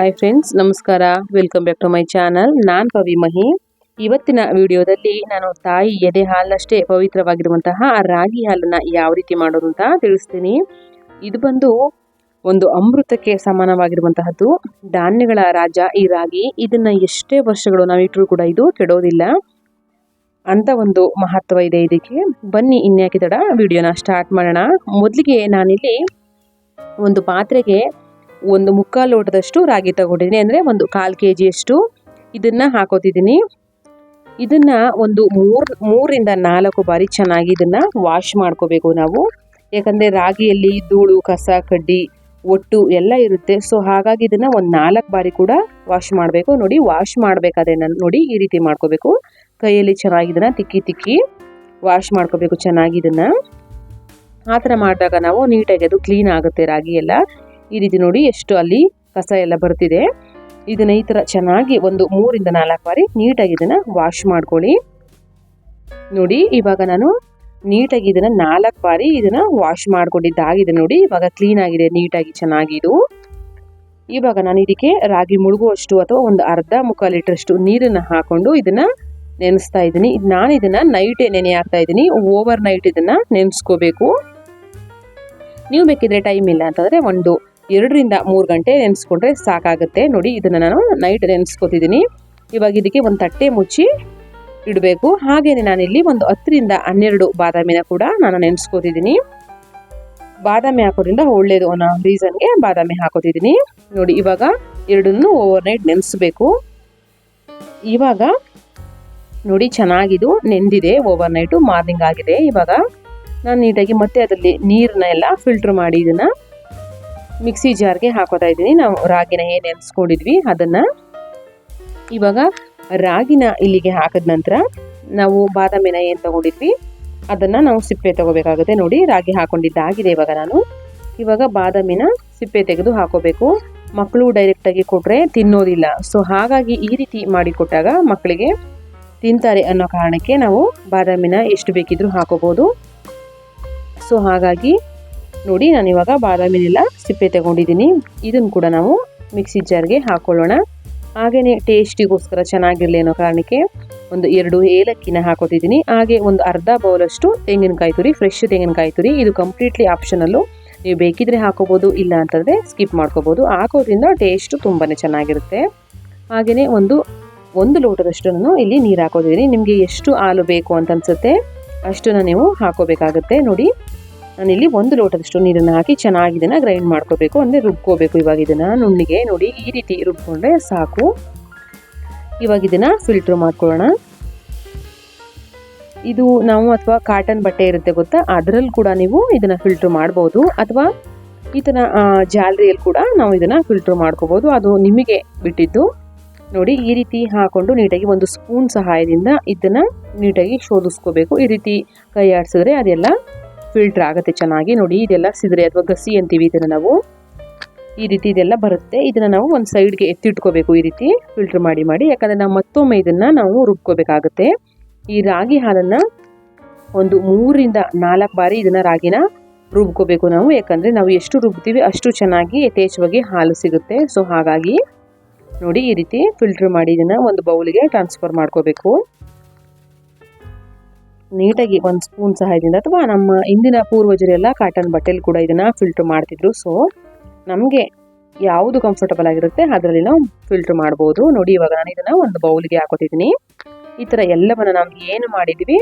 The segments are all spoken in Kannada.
ಹಾಯ್ ಫ್ರೆಂಡ್ಸ್ ನಮಸ್ಕಾರ. Welcome back to my channel ನಾನು ಕವಿ ಮಹಿ. ಇವತ್ತಿನ ವಿಡಿಯೋದಲ್ಲಿ ನಾನು ತಾಯಿ ಎದೆ ಹಾಲಷ್ಟೇ ಪವಿತ್ರವಾಗಿರುವಂತಹ ರಾಗಿ ಹಾಲನ್ನು ಯಾವ ರೀತಿ ಮಾಡೋದು ಅಂತ ತಿಳಿಸ್ತೀನಿ. ಇದು ಬಂದು ಒಂದು ಅಮೃತಕ್ಕೆ ಸಮಾನವಾಗಿರುವಂತಹದ್ದು. ಧಾನ್ಯಗಳ ರಾಜ ಈ ರಾಗಿ. ಇದನ್ನ ಎಷ್ಟೇ ವರ್ಷಗಳು ನಾವು ಇಟ್ಟರೂ ಕೂಡ ಇದು ಕೆಡೋದಿಲ್ಲ. ಅಂತ ಒಂದು ಮಹತ್ವ ಇದೆ ಇದಕ್ಕೆ. ಬನ್ನಿ, ಇನ್ಯಾಕೆ ತಡ ವಿಡಿಯೋನ ಸ್ಟಾರ್ಟ್ ಮಾಡೋಣ. ಮೊದಲಿಗೆ ನಾನಿಲ್ಲಿ ಒಂದು ಪಾತ್ರೆಗೆ ಒಂದು ಮುಕ್ಕಾಲು ಲೋಟದಷ್ಟು ರಾಗಿ ತಗೊಂಡಿದ್ದೀನಿ. ಅಂದರೆ ಒಂದು ಕಾಲು ಕೆ ಜಿಯಷ್ಟು ಇದನ್ನು ಹಾಕೋತಿದ್ದೀನಿ. ಇದನ್ನು ಒಂದು ಮೂರು, ಮೂರಿಂದ ನಾಲ್ಕು ಬಾರಿ ಚೆನ್ನಾಗಿ ಇದನ್ನು ವಾಶ್ ಮಾಡ್ಕೋಬೇಕು ನಾವು. ಯಾಕಂದರೆ ರಾಗಿಯಲ್ಲಿ ಧೂಳು, ಕಸ, ಕಡ್ಡಿ, ಒಟ್ಟು ಎಲ್ಲ ಇರುತ್ತೆ. ಸೊ ಹಾಗಾಗಿ ಇದನ್ನು ಒಂದು ನಾಲ್ಕು ಬಾರಿ ಕೂಡ ವಾಶ್ ಮಾಡಬೇಕು. ನೋಡಿ ವಾಶ್ ಮಾಡಬೇಕಾದ್ರೆ ನಾನು, ನೋಡಿ ಈ ರೀತಿ ಮಾಡ್ಕೋಬೇಕು. ಕೈಯಲ್ಲಿ ಚೆನ್ನಾಗಿ ಇದನ್ನು ತಿಕ್ಕಿ ತಿಕ್ಕಿ ವಾಶ್ ಮಾಡ್ಕೋಬೇಕು ಚೆನ್ನಾಗಿ ಇದನ್ನು. ಆ ಥರ ಮಾಡಿದಾಗ ನಾವು ನೀಟಾಗಿ ಅದು ಕ್ಲೀನ್ ಆಗುತ್ತೆ ರಾಗಿ ಎಲ್ಲ. ಈ ರೀತಿ ನೋಡಿ ಎಷ್ಟು ಅಲ್ಲಿ ಕಸ ಎಲ್ಲ ಬರ್ತಿದೆ. ಇದನ್ನ ಈ ಥರ ಚೆನ್ನಾಗಿ ಒಂದು ಮೂರಿಂದ ನಾಲ್ಕು ಬಾರಿ ನೀಟಾಗಿ ಇದನ್ನು ವಾಶ್ ಮಾಡ್ಕೊಳ್ಳಿ. ನೋಡಿ, ಇವಾಗ ನಾನು ನೀಟಾಗಿ ಇದನ್ನು ನಾಲ್ಕು ಬಾರಿ ಇದನ್ನು ವಾಶ್ ಮಾಡ್ಕೊಂಡಿದ್ದಾಗಿದೆ ನೋಡಿ. ಇವಾಗ ಕ್ಲೀನ್ ಆಗಿದೆ, ನೀಟಾಗಿ ಚೆನ್ನಾಗಿದು ಇವಾಗ ನಾನು ಇದಕ್ಕೆ ರಾಗಿ ಮುಳುಗುವಷ್ಟು ಅಥವಾ ಒಂದು ಅರ್ಧ ಮುಕ್ಕಾಲು ಲೀಟ್ರಷ್ಟು ನೀರನ್ನು ಹಾಕೊಂಡು ಇದನ್ನು ನೆನೆಸ್ತಾ ಇದ್ದೀನಿ. ನಾನು ಇದನ್ನು ನೈಟೇ ನೆನೆ ಹಾಕ್ತಾ ಇದ್ದೀನಿ. ಓವರ್ ನೈಟ್ ಇದನ್ನು ನೆನೆಸ್ಕೋಬೇಕು. ನೀವು ಬೇಕಿದ್ರೆ ಟೈಮ್ ಇಲ್ಲ ಅಂತಂದರೆ ಒಂದು ಎರಡರಿಂದ ಮೂರು ಗಂಟೆ ನೆನೆಸ್ಕೊಂಡ್ರೆ ಸಾಕಾಗುತ್ತೆ. ನೋಡಿ, ಇದನ್ನು ನಾನು ನೈಟ್ ನೆನೆಸ್ಕೊತಿದ್ದೀನಿ ಇವಾಗ ಇದಕ್ಕೆ ಒಂದು ತಟ್ಟೆ ಮುಚ್ಚಿ ಇಡಬೇಕು. ಹಾಗೆಯೇ ನಾನಿಲ್ಲಿ ಒಂದು ಹತ್ತರಿಂದ ಹನ್ನೆರಡು ಬಾದಾಮಿನ ಕೂಡ ನಾನು ನೆನೆಸ್ಕೋತಿದ್ದೀನಿ ಬಾದಾಮಿ ಹಾಕೋದ್ರಿಂದ ಒಳ್ಳೆಯದು ಅನ್ನೋ ರೀಸನ್ಗೆ ಬಾದಾಮಿ ಹಾಕೋತಿದ್ದೀನಿ ನೋಡಿ, ಇವಾಗ ಎರಡನ್ನು ಓವರ್ ನೈಟ್ ನೆನೆಸ್ಬೇಕು. ಇವಾಗ ನೋಡಿ, ಚೆನ್ನಾಗಿದು, ನೆಂದಿದೆ ಓವರ್ ನೈಟು ಮಾರ್ನಿಂಗ್ ಆಗಿದೆ. ಇವಾಗ ನಾನು ನೀಟಾಗಿ ಮತ್ತೆ ಅದರಲ್ಲಿ ನೀರನ್ನ ಎಲ್ಲ ಫಿಲ್ಟ್ರ್ ಮಾಡಿ ಇದನ್ನು ಮಿಕ್ಸಿ ಜಾರ್ಗೆ ಹಾಕೋತಾ ಇದ್ದೀನಿ. ನಾವು ರಾಗಿನ ಏನು ನೆನೆಸ್ಕೊಂಡಿದ್ವಿ ಅದನ್ನು ಇವಾಗ ರಾಗಿನ ಇಲ್ಲಿಗೆ ಹಾಕಿದ ನಂತರ ನಾವು ಬಾದಾಮಿನ ಏನು ತಗೊಂಡಿದ್ವಿ, ಅದನ್ನು ನಾವು ಸಿಪ್ಪೆ ತಗೋಬೇಕಾಗುತ್ತೆ ನೋಡಿ, ರಾಗಿ ಹಾಕೊಂಡಿದ್ದಾಗಿದೆ ಇವಾಗ ನಾನು. ಇವಾಗ ಬಾದಾಮಿನ ಸಿಪ್ಪೆ ತೆಗೆದು ಹಾಕೋಬೇಕು. ಮಕ್ಕಳು ಡೈರೆಕ್ಟಾಗಿ ಕೊಟ್ಟರೆ ತಿನ್ನೋದಿಲ್ಲ. ಸೊ ಹಾಗಾಗಿ ಈ ರೀತಿ ಮಾಡಿಕೊಟ್ಟಾಗ ಮಕ್ಕಳಿಗೆ ತಿಂತಾರೆ ಅನ್ನೋ ಕಾರಣಕ್ಕೆ ನಾವು ಬಾದಾಮಿನ ಎಷ್ಟು ಬೇಕಿದ್ರೂ ಹಾಕೋಬೋದು. ಸೊ ಹಾಗಾಗಿ ನೋಡಿ ನಾನು ಇವಾಗ ಬಾದಾಮಿನೆಲ್ಲ ಸಿಪ್ಪೆ ತಗೊಂಡಿದ್ದೀನಿ. ಇದನ್ನು ಕೂಡ ನಾವು ಮಿಕ್ಸಿ ಜಾರ್ಗೆ ಹಾಕೊಳ್ಳೋಣ. ಹಾಗೆಯೇ ಟೇಸ್ಟಿಗೋಸ್ಕರ ಚೆನ್ನಾಗಿರಲಿ ಅನ್ನೋ ಕಾರಣಕ್ಕೆ ಒಂದು ಎರಡು ಏಲಕ್ಕಿನ ಹಾಕೋತಿದ್ದೀನಿ. ಹಾಗೆ ಒಂದು ಅರ್ಧ ಬೌಲಷ್ಟು ತೆಂಗಿನಕಾಯಿ ತುರಿ ಫ್ರೆಶ್ ತೆಂಗಿನಕಾಯಿ ತುರಿ, ಇದು ಕಂಪ್ಲೀಟ್ಲಿ ಆಪ್ಷನಲ್ಲು ನೀವು ಬೇಕಿದ್ರೆ ಹಾಕೋಬೋದು, ಇಲ್ಲ ಅಂತಂದರೆ ಸ್ಕಿಪ್ ಮಾಡ್ಕೋಬೋದು. ಹಾಕೋದ್ರಿಂದ ಟೇಸ್ಟು ತುಂಬಾ ಚೆನ್ನಾಗಿರುತ್ತೆ. ಹಾಗೆಯೇ ಒಂದು ಒಂದು ಲೋಟದಷ್ಟು ನಾನು ಇಲ್ಲಿ ನೀರು ಹಾಕೋತಿದ್ದೀನಿ ನಿಮಗೆ ಎಷ್ಟು ಹಾಲು ಬೇಕು ಅಂತ ಅನ್ಸುತ್ತೆ ಅಷ್ಟನ್ನು ನೀವು ಹಾಕೋಬೇಕಾಗುತ್ತೆ. ನೋಡಿ ನಾನಿಲ್ಲಿ ಒಂದು ಲೋಟದಷ್ಟು ನೀರನ್ನು ಹಾಕಿ ಚೆನ್ನಾಗಿ ಇದನ್ನು ಗ್ರೈಂಡ್ ಮಾಡ್ಕೋಬೇಕು, ಅಂದರೆ ರುಬ್ಕೋಬೇಕು ಇವಾಗ ಇದನ್ನು. ನುಣ್ಣಿಗೆ ನೋಡಿ ಈ ರೀತಿ ರುಬ್ಕೊಂಡ್ರೆ ಸಾಕು. ಇವಾಗ ಇದನ್ನು ಫಿಲ್ಟ್ರ್ ಮಾಡ್ಕೊಳ್ಳೋಣ. ಇದು ನಾವು ಅಥವಾ ಕಾಟನ್ ಬಟ್ಟೆ ಇರುತ್ತೆ ಗೊತ್ತಾ? ಅದರಲ್ಲಿ ಕೂಡ ನೀವು ಇದನ್ನು ಫಿಲ್ಟ್ರ್ ಮಾಡ್ಬೋದು. ಅಥವಾ ಈ ಥರ ಜಾಲರಿಯಲ್ಲಿ ಕೂಡ ನಾವು ಇದನ್ನು ಫಿಲ್ಟ್ರ್ ಮಾಡ್ಕೋಬೋದು. ಅದು ನಿಮಗೆ ಬಿಟ್ಟಿದ್ದು. ನೋಡಿ ಈ ರೀತಿ ಹಾಕೊಂಡು ನೀಟಾಗಿ ಒಂದು ಸ್ಪೂನ್ ಸಹಾಯದಿಂದ ಇದನ್ನು ನೀಟಾಗಿ ಶೋಧಿಸ್ಕೋಬೇಕು. ಈ ರೀತಿ ಕೈ ಆಡಿಸಿದ್ರೆ ಅದೆಲ್ಲ ಫಿಲ್ಟರ್ ಆಗುತ್ತೆ ಚೆನ್ನಾಗಿ. ನೋಡಿ, ಇದೆಲ್ಲ ಸಿದ್ರೆ ಅಥವಾ ಗಸಿ ಅಂತೀವಿ, ಇದನ್ನು ನಾವು. ಈ ರೀತಿ ಇದೆಲ್ಲ ಬರುತ್ತೆ. ಇದನ್ನು ನಾವು ಒಂದು ಸೈಡ್ಗೆ ಎತ್ತಿಟ್ಕೋಬೇಕು ಈ ರೀತಿ ಫಿಲ್ಟರ್ ಮಾಡಿ ಮಾಡಿ. ಯಾಕಂದರೆ ನಾವು ಮತ್ತೊಮ್ಮೆ ಇದನ್ನು ನಾವು ರುಬ್ಕೋಬೇಕಾಗುತ್ತೆ. ಈ ರಾಗಿ ಹಾಲನ್ನು ಒಂದು ಮೂರಿಂದ ನಾಲ್ಕು ಬಾರಿ ಇದನ್ನು ರಾಗಿನ ರುಬ್ಕೋಬೇಕು ನಾವು. ಯಾಕಂದರೆ ನಾವು ಎಷ್ಟು ರುಬ್ತೀವಿ ಅಷ್ಟು ಚೆನ್ನಾಗಿ ಯಥೇಚ್ಛವಾಗಿ ಹಾಲು ಸಿಗುತ್ತೆ. ಸೊ ಹಾಗಾಗಿ ನೋಡಿ, ಈ ರೀತಿ ಫಿಲ್ಟರ್ ಮಾಡಿ ಇದನ್ನು ಒಂದು ಬೌಲಿಗೆ ಟ್ರಾನ್ಸ್ಫರ್ ಮಾಡ್ಕೋಬೇಕು. ನೀಟಾಗಿ ಒಂದು ಸ್ಪೂನ್ ಸಹಾಯದಿಂದ ಅಥವಾ ನಮ್ಮ ಇಂದಿನ ಪೂರ್ವಜರೆಲ್ಲ ಕಾಟನ್ ಬಟ್ಟೆಲಿ ಕೂಡ ಇದನ್ನು ಫಿಲ್ಟ್ರ್ ಮಾಡ್ತಿದ್ರು. ಸೊ ನಮಗೆ ಯಾವುದು ಕಂಫರ್ಟಬಲ್ ಆಗಿರುತ್ತೆ ಅದರಲ್ಲಿ ನಾವು ಫಿಲ್ಟ್ರ್ ಮಾಡ್ಬೋದು. ನೋಡಿ, ಇವಾಗ ನಾನು ಇದನ್ನು ಒಂದು ಬೌಲ್ಗೆ ಹಾಕೋತಿದ್ದೀನಿ ಈ ಥರ ಎಲ್ಲವನ್ನು ನಾವು ಏನು ಮಾಡಿದ್ವಿ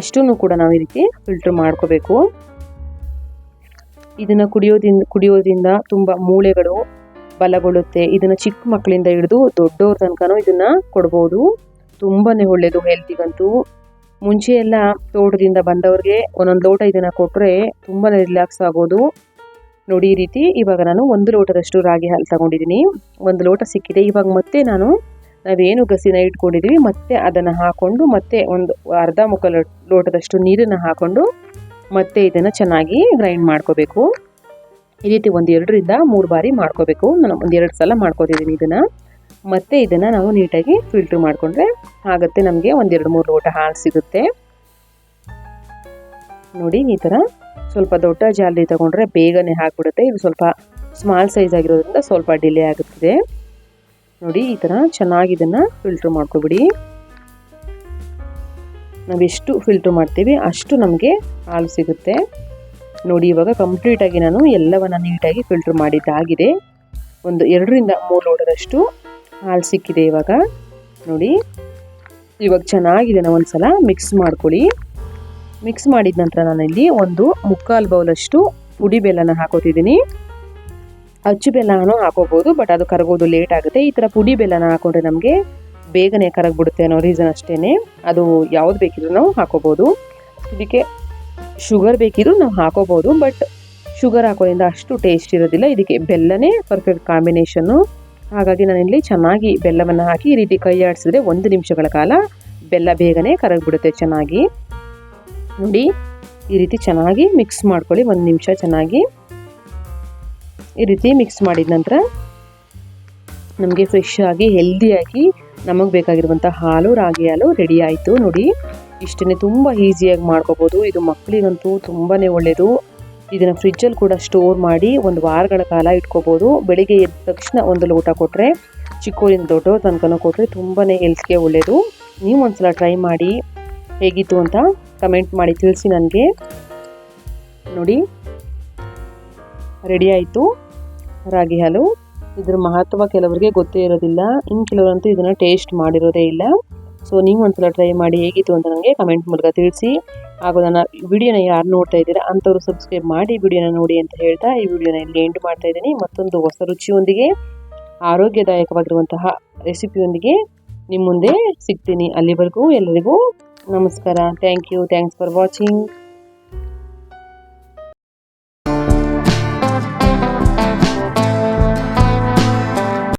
ಅಷ್ಟೂ ಕೂಡ ನಾವು ಈ ರೀತಿ ಫಿಲ್ಟ್ರ್ ಮಾಡ್ಕೋಬೇಕು. ಇದನ್ನು ಕುಡಿಯೋದ್ರಿಂದ ಕುಡಿಯೋದ್ರಿಂದ ತುಂಬ ಮೂಳೆಗಳು ಬಲಗೊಳ್ಳುತ್ತೆ. ಇದನ್ನು ಚಿಕ್ಕ ಮಕ್ಕಳಿಂದ ಹಿಡಿದು ದೊಡ್ಡವ್ರ ತನಕನೂ ಇದನ್ನು ಕೊಡ್ಬೋದು. ತುಂಬಾ ಒಳ್ಳೆಯದು ಹೆಲ್ತಿಗಂತೂ ಮುಂಚೆ ಎಲ್ಲ ತೋಟದಿಂದ ಬಂದವ್ರಿಗೆ ಒಂದೊಂದು ಲೋಟ ಇದನ್ನು ಕೊಟ್ಟರೆ ತುಂಬಾ ರಿಲ್ಯಾಕ್ಸ್ ಆಗೋದು. ನೋಡಿ ಈ ರೀತಿ ಇವಾಗ ನಾನು ಒಂದು ಲೋಟದಷ್ಟು ರಾಗಿ ಹಾಲು ತಗೊಂಡಿದ್ದೀನಿ. ಒಂದು ಲೋಟ ಸಿಕ್ಕಿದೆ. ಇವಾಗ ಮತ್ತೆ ನಾನು ನಾವೇನು ಗಸಿನ ಇಟ್ಕೊಂಡಿದ್ದೀವಿ ಮತ್ತೆ ಅದನ್ನು ಹಾಕೊಂಡು ಮತ್ತೆ ಒಂದು ಅರ್ಧ ಮುಖ ಲೋಟದಷ್ಟು ನೀರನ್ನು ಹಾಕೊಂಡು ಮತ್ತೆ ಇದನ್ನು ಚೆನ್ನಾಗಿ ಗ್ರೈಂಡ್ ಮಾಡ್ಕೋಬೇಕು. ಈ ರೀತಿ ಒಂದು ಎರಡರಿಂದ ಮೂರು ಬಾರಿ ಮಾಡ್ಕೋಬೇಕು. ನಾನು ಒಂದು ಎರಡು ಸಲ ಮಾಡ್ಕೋತಿದ್ದೀನಿ ಇದನ್ನು. ಮತ್ತೆ ಇದನ್ನು ನಾವು ನೀಟಾಗಿ ಫಿಲ್ಟ್ರ್ ಮಾಡಿಕೊಂಡ್ರೆ ಆಗುತ್ತೆ ನಮಗೆ ಒಂದೆರಡು ಮೂರು ಲೋಟ ಹಾಲು ಸಿಗುತ್ತೆ. ನೋಡಿ, ಈ ಥರ ಸ್ವಲ್ಪ ದೊಡ್ಡ ಜಾಲಿ ತಗೊಂಡ್ರೆ ಬೇಗನೆ ಹಾಕ್ಬಿಡುತ್ತೆ. ಇದು ಸ್ವಲ್ಪ ಸ್ಮಾಲ್ ಸೈಜ್ ಆಗಿರೋದ್ರಿಂದ ಸ್ವಲ್ಪ ಡಿಲೇ ಆಗುತ್ತಿದೆ. ನೋಡಿ, ಈ ಥರ ಚೆನ್ನಾಗಿ ಇದನ್ನು ಫಿಲ್ಟ್ರ್ ಮಾಡ್ಕೊಬಿಡಿ. ನಾವೆಷ್ಟು ಫಿಲ್ಟ್ರ್ ಮಾಡ್ತೀವಿ ಅಷ್ಟು ನಮಗೆ ಹಾಲು ಸಿಗುತ್ತೆ. ನೋಡಿ, ಇವಾಗ ಕಂಪ್ಲೀಟಾಗಿ ನಾನು ಎಲ್ಲವನ್ನು ನೀಟಾಗಿ ಫಿಲ್ಟ್ರ್ ಮಾಡಿದ್ದಾಗಿದೆ. ಒಂದು ಎರಡರಿಂದ ಮೂರು ಲೋಡದಷ್ಟು ಹಾಲು ಸಿಕ್ಕಿದೆ ಇವಾಗ. ನೋಡಿ, ಇವಾಗ ಚೆನ್ನಾಗಿದೆ ನಾವು ಒಂದ್ಸಲ ಮಿಕ್ಸ್ ಮಾಡ್ಕೊಳ್ಳಿ. ಮಿಕ್ಸ್ ಮಾಡಿದ ನಂತರ ನಾನಿಲ್ಲಿ ಒಂದು ಮುಕ್ಕಾಲು ಬೌಲಷ್ಟು ಪುಡಿ ಬೆಲ್ಲನ ಹಾಕೋತಿದ್ದೀನಿ. ಅಚ್ಚು ಬೆಲ್ಲನೂ ಹಾಕೋಬೋದು ಬಟ್ ಅದು ಕರಗೋದು ಲೇಟ್ ಆಗುತ್ತೆ. ಈ ಥರ ಪುಡಿ ಬೆಲ್ಲನ ಹಾಕೊಂಡ್ರೆ ನಮಗೆ ಬೇಗನೆ ಕರಗ್ಬಿಡುತ್ತೆ ಅನ್ನೋ ರೀಸನ್ ಅಷ್ಟೇ ಅದು ಯಾವ್ದು ಬೇಕಿದ್ರು ನಾವು ಹಾಕೋಬೋದು. ಇದಕ್ಕೆ ಶುಗರ್ ಬೇಕಿದ್ರು ನಾವು ಹಾಕೋಬೋದು ಬಟ್ ಶುಗರ್ ಹಾಕೋದ್ರಿಂದ ಅಷ್ಟು ಟೇಸ್ಟ್ ಇರೋದಿಲ್ಲ. ಇದಕ್ಕೆ ಬೆಲ್ಲನೇ ಪರ್ಫೆಕ್ಟ್ ಕಾಂಬಿನೇಷನ್ನು ಹಾಗಾಗಿ ನಾನಿಲ್ಲಿ ಚೆನ್ನಾಗಿ ಬೆಲ್ಲವನ್ನು ಹಾಕಿ ಈ ರೀತಿ ಕೈ ಆಡಿಸಿದ್ರೆ ಒಂದು ನಿಮಿಷಗಳ ಕಾಲ ಬೆಲ್ಲ ಬೇಗನೆ ಕರಗಿಬಿಡುತ್ತೆ ಚೆನ್ನಾಗಿ. ನೋಡಿ, ಈ ರೀತಿ ಚೆನ್ನಾಗಿ ಮಿಕ್ಸ್ ಮಾಡ್ಕೊಳ್ಳಿ, ಒಂದು ನಿಮಿಷ ಚೆನ್ನಾಗಿ. ಈ ರೀತಿ ಮಿಕ್ಸ್ ಮಾಡಿದ ನಂತರ ನಮಗೆ ಫ್ರೆಶ್ ಆಗಿ ಹೆಲ್ದಿಯಾಗಿ ನಮಗೆ ಬೇಕಾಗಿರುವಂಥ ಹಾಲು, ರಾಗಿ ಹಾಲು ರೆಡಿ ಆಯಿತು. ನೋಡಿ, ಇಷ್ಟನ್ನೇ ತುಂಬ ಈಸಿಯಾಗಿ ಮಾಡ್ಕೋಬೋದು. ಇದು ಮಕ್ಕಳಿಗಂತೂ ತುಂಬಾ ಒಳ್ಳೆಯದು ಇದನ್ನು ಫ್ರಿಜ್ಜಲ್ಲಿ ಕೂಡ ಸ್ಟೋರ್ ಮಾಡಿ ಒಂದು ವಾರಗಳ ಕಾಲ ಇಟ್ಕೋಬೋದು. ಬೆಳಿಗ್ಗೆ ಎದ್ದ ತಕ್ಷಣ ಒಂದು ಲೋಟ ಕೊಟ್ಟರೆ ಚಿಕ್ಕೋರಿಂದ ದೊಡ್ಡವ್ರ ತನಕನೂ ಕೊಟ್ಟರೆ ತುಂಬಾ ಹೆಲ್ತ್ಗೆ ಒಳ್ಳೆಯದು ನೀವು ಒಂದ್ಸಲ ಟ್ರೈ ಮಾಡಿ ಹೇಗಿತ್ತು ಅಂತ ಕಮೆಂಟ್ ಮಾಡಿ ತಿಳಿಸಿ ನನಗೆ. ನೋಡಿ ರೆಡಿ ಆಯಿತು. ರಾಗಿ ಹಾಲು. ಇದ್ರ ಮಹತ್ವ ಕೆಲವರಿಗೆ ಗೊತ್ತೇ ಇರೋದಿಲ್ಲ. ಇನ್ನು ಕೆಲವರಂತೂ ಇದನ್ನು ಟೇಸ್ಟ್ ಮಾಡಿರೋದೇ ಇಲ್ಲ. ಸೊ ನೀವು ಒಂದ್ಸಲ ಟ್ರೈ ಮಾಡಿ ಹೇಗಿತ್ತು ಅಂತ ನನಗೆ ಕಮೆಂಟ್ ಮೂಲಕ ತಿಳಿಸಿ. ಹಾಗೂ ನನ್ನ ವಿಡಿಯೋನ ಯಾರು ನೋಡ್ತಾ ಇದ್ದೀರಾ ಅಂಥವ್ರು ಸಬ್ಸ್ಕ್ರೈಬ್ ಮಾಡಿ ವಿಡಿಯೋನ ನೋಡಿ ಅಂತ ಹೇಳ್ತಾ ಈ ವಿಡಿಯೋನ ಇಲ್ಲಿ ಎಂಡ್ ಮಾಡ್ತಾ ಇದ್ದೀನಿ. ಮತ್ತೊಂದು ಹೊಸ ರುಚಿಯೊಂದಿಗೆ, ಆರೋಗ್ಯದಾಯಕವಾಗಿರುವಂತಹ ರೆಸಿಪಿಯೊಂದಿಗೆ ನಿಮ್ಮ ಮುಂದೆ ಸಿಗ್ತೀನಿ. ಅಲ್ಲಿವರೆಗೂ ಎಲ್ಲರಿಗೂ ನಮಸ್ಕಾರ. Thank you thanks for watching